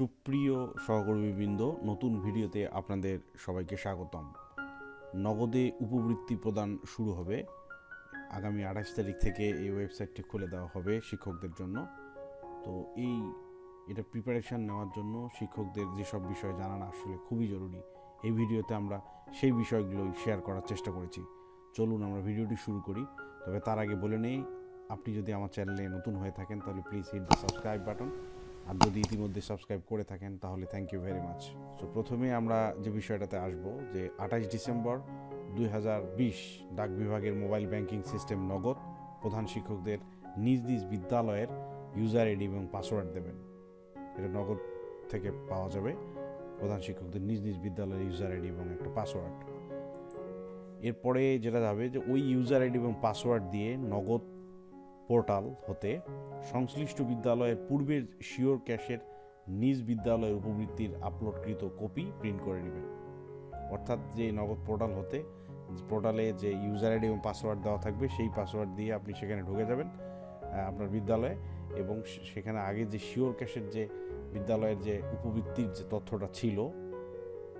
সুপ্রিয় সহকর্মীবৃন্দ, নতুন ভিডিওতে আপনাদের সবাইকে স্বাগতম। নগদে উপবৃত্তি প্রদান শুরু হবে। আগামী আঠাশ তারিখ থেকে এই ওয়েবসাইটটি খুলে দেওয়া হবে শিক্ষকদের জন্য। তো এই, এটা প্রিপারেশান নেওয়ার জন্য শিক্ষকদের যেসব বিষয় জানানো আসলে খুবই জরুরি, এই ভিডিওতে আমরা সেই বিষয়গুলোই শেয়ার করার চেষ্টা করেছি। চলুন আমরা ভিডিওটি শুরু করি। তবে তার আগে বলে নেই, আপনি যদি আমার চ্যানেলে নতুন হয়ে থাকেন তাহলে please hit the subscribe button আর যদি ইতিমধ্যে সাবস্ক্রাইব করে থাকেন, তাহলে thank you very much so প্রথমে আমরা যে বিষয়টাতে আসব, যে আঠাশ ডিসেম্বর দুই হাজার বিশ ডাক বিভাগের মোবাইল ব্যাংকিং সিস্টেম নগদ প্রধান শিক্ষকদের নিজ নিজ বিদ্যালয়ের ইউজার আইডি এবং পাসওয়ার্ড দেবেন। এটা নগদ থেকে পাওয়া যাবে, প্রধান শিক্ষকদের নিজ নিজ বিদ্যালয়ের ইউজার আইডি এবং একটা পাসওয়ার্ড এরপরে যেটা যাবে যে ওই ইউজার আইডি এবং পাসওয়ার্ড দিয়ে নগদ পোর্টাল হতে সংশ্লিষ্ট বিদ্যালয়ের পূর্বের শিওর ক্যাশের নিজ বিদ্যালয়ের উপবৃত্তির আপলোডকৃত কপি প্রিন্ট করে নেবেন। অর্থাৎ যে নগদ পোর্টাল হতে, পোর্টালে যে ইউজার আইডি এবং পাসওয়ার্ড দেওয়া থাকবে, সেই পাসওয়ার্ড দিয়ে আপনি সেখানে ঢুকে যাবেন আপনার বিদ্যালয়ে এবং সেখানে আগে যে শিওর ক্যাশের যে বিদ্যালয়ের যে উপবৃত্তির যে তথ্যটা ছিল,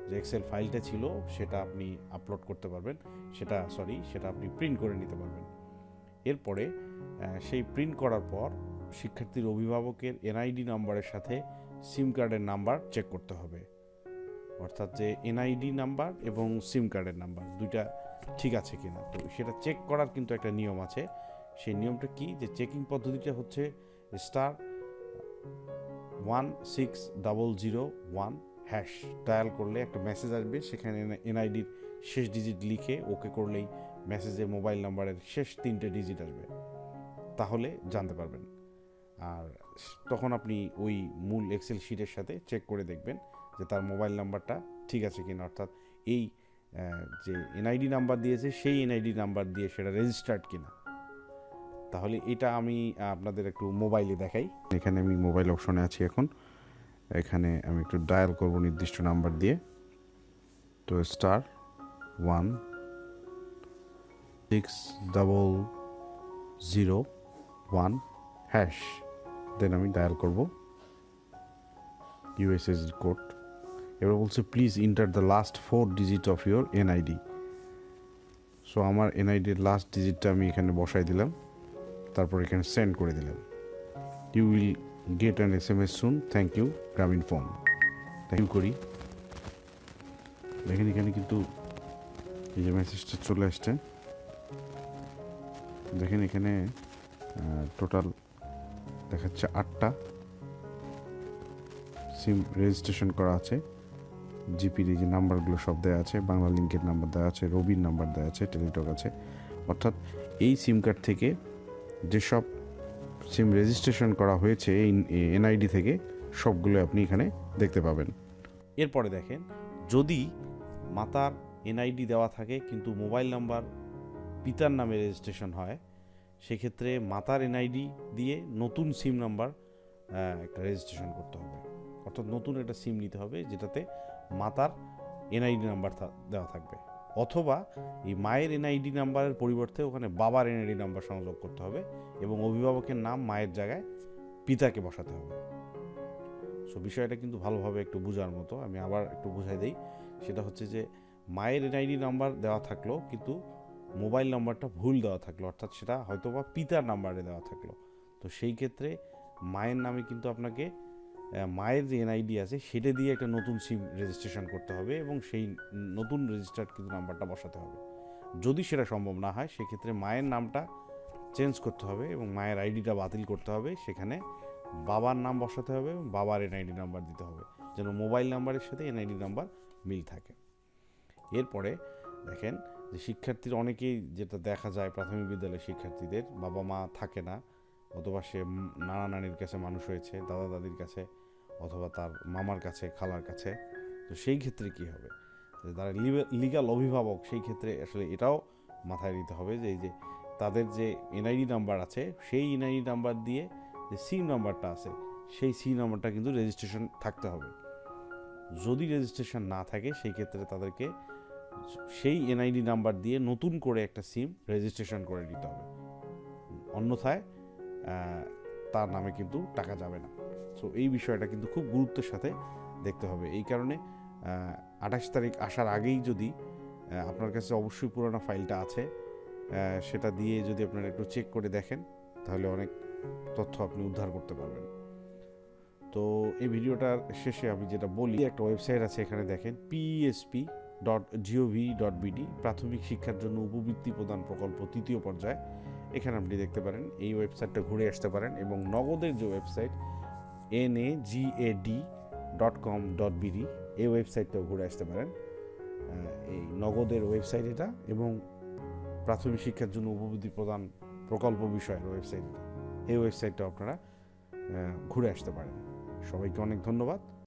যে এক্সেল ফাইলটা ছিল, সেটা আপনি আপলোড করতে পারবেন, সেটা সরি সেটা আপনি প্রিন্ট করে নিতে পারবেন। এরপরে সেই প্রিন্ট করার পর শিক্ষার্থীর অভিভাবকের এনআইডি নাম্বারের সাথে সিম কার্ডের নাম্বার চেক করতে হবে। অর্থাৎ যে এনআইডি নাম্বার এবং সিম কার্ডের নাম্বার দুইটা ঠিক আছে কিনা। তো সেটা চেক করার কিন্তু একটা নিয়ম আছে। সেই নিয়মটা কি? যে চেকিং পদ্ধতিটা হচ্ছে star one six double zero one hash dial করলে একটা মেসেজ আসবে, সেখানে এনআইডির শেষ ডিজিট লিখে ওকে করলেই মেসেজে মোবাইল নাম্বারের শেষ তিনটে ডিজিট আসবে। তাহলে জানতে পারবেন। আর তখন আপনি ওই মূল এক্সেল শিটের সাথে চেক করে দেখবেন যে তার মোবাইল নাম্বারটা ঠিক আছে কিনা। অর্থাৎ এই যে এনআইডি নাম্বার দিয়েছে, সেই এনআইডি নাম্বার দিয়ে সেটা রেজিস্টার্ড কিনা। তাহলে এটা আমি আপনাদের একটু মোবাইলে দেখাই। এখানে আমি মোবাইল অপশনে আছি এখন। এখানে আমি একটু ডায়াল করব নির্দিষ্ট নাম্বার দিয়ে। তো star one six double zero one hash then আমি ডায়াল করব। ইউএসএসডি কোড এবার বলছে please enter the last four digit of your NID so আমার এনআইডির লাস্ট ডিজিটটা আমি এখানে বসাই দিলাম। তারপর এখানে সেন্ড করে দিলাম। You will get an S M S soon thank you Grameenphone thank you করি। দেখেন এখানে কিন্তু এই যে মেসেজটা চলে আসছে। দেখেন এখানে টোটাল দেখাচ্ছে আটটা। সিম রেজিস্ট্রেশন করা আছে। জিপির যে নাম্বারগুলো সব দেওয়া আছে, বাংলা লিঙ্কের নাম্বার দেওয়া আছে, রবির নাম্বার দেওয়া আছে টেলিটক আছে। অর্থাৎ এই সিম কার্ড থেকে যেসব সিম রেজিস্ট্রেশন করা হয়েছে, এই এনআইডি থেকে সবগুলো আপনি এখানে দেখতে পাবেন। এরপরে দেখেন, যদি মাতার এনআইডি দেওয়া থাকে, কিন্তু মোবাইল নাম্বার পিতার নামে রেজিস্ট্রেশন হয় সেক্ষেত্রে মাতার এনআইডি দিয়ে নতুন সিম নাম্বার একটা রেজিস্ট্রেশন করতে হবে। অর্থাৎ নতুন একটা সিম নিতে হবে, যেটাতে মাতার এনআইডি নাম্বার দেওয়া থাকবে। অথবা এই মায়ের এনআইডি নাম্বারের পরিবর্তে ওখানে বাবার এনআইডি নাম্বার সংযোগ করতে হবে এবং অভিভাবকের নাম মায়ের জায়গায় পিতাকে বসাতে হবে। সো বিষয়টা কিন্তু ভালোভাবে একটু বোঝার মতো। আমি আবার একটু বুঝাই দিই। সেটা হচ্ছে যে, মায়ের এনআইডি নাম্বার দেওয়া থাকল কিন্তু মোবাইল নাম্বারটা ভুল দেওয়া থাকল, অর্থাৎ সেটা হয়তো বা পিতার নাম্বারে দেওয়া থাকল। তো সেই ক্ষেত্রে মায়ের নামে কিন্তু আপনাকে মায়ের যে এনআইডি আছে সেটা দিয়ে একটা নতুন সিম রেজিস্ট্রেশন করতে হবে এবং সেই নতুন রেজিস্টার্ড কিন্তু নাম্বারটা বসাতে হবে। যদি সেটা সম্ভব না হয়, সেক্ষেত্রে মায়ের নামটা চেঞ্জ করতে হবে এবং মায়ের আইডিটা বাতিল করতে হবে। সেখানে বাবার নাম বসাতে হবে এবং বাবার এনআইডি নাম্বার দিতে হবে, যেন মোবাইল নাম্বারের সাথে এনআইডি নাম্বার মিল থাকে। এরপরে দেখেন যে শিক্ষার্থীর অনেকেই যেটা দেখা যায় প্রাথমিক বিদ্যালয়ের শিক্ষার্থীদের, বাবা মা থাকে না, অথবা সে নানা নানির কাছে মানুষ হয়েছে, দাদা দাদির কাছে, অথবা তার মামার কাছে, খালার কাছে, তো সেই ক্ষেত্রে কি হবে? তারা লিগাল অভিভাবক, সেই ক্ষেত্রে আসলে এটাও মাথায় নিতে হবে যে এই যে তাদের যে এনআইডি নাম্বার আছে, সেই এনআইডি নাম্বার দিয়ে যে সিম নাম্বারটা আছে, সেই সিম নাম্বারটা কিন্তু রেজিস্ট্রেশন থাকতে হবে। যদি রেজিস্ট্রেশন না থাকে, সেই ক্ষেত্রে তাদেরকে সেই এনআইডি নাম্বার দিয়ে নতুন করে একটা সিম রেজিস্ট্রেশন করে নিতে হবে। অন্যথায় তার নামে কিন্তু টাকা যাবে না। সো এই বিষয়টা কিন্তু খুব গুরুত্বের সাথে দেখতে হবে। এই কারণে আঠাশ তারিখ আসার আগেই যদি আপনার কাছে অবশ্যই পুরোনো ফাইলটা আছে সেটা দিয়ে যদি আপনারা একটু চেক করে দেখেন, তাহলে অনেক তথ্য আপনি উদ্ধার করতে পারবেন। তো, এই ভিডিওটার শেষে আমি যেটা বলি, একটা ওয়েবসাইট আছে, এখানে দেখেন PSP dot GOV dot BD প্রাথমিক শিক্ষার জন্য উপবৃত্তি প্রদান প্রকল্প তৃতীয় পর্যায়ে। এখানে আপনি দেখতে পারেন, এই ওয়েবসাইটটা ঘুরে আসতে পারেন এবং নগদের যে website N A G A D dot com dot BD এই ওয়েবসাইটটাও ঘুরে আসতে পারেন। এই নগদের ওয়েবসাইট এটা এবং প্রাথমিক শিক্ষার জন্য উপবৃত্তি প্রদান প্রকল্প বিষয়ের ওয়েবসাইট এই ওয়েবসাইটটাও আপনারা ঘুরে আসতে পারেন। সবাইকে অনেক ধন্যবাদ।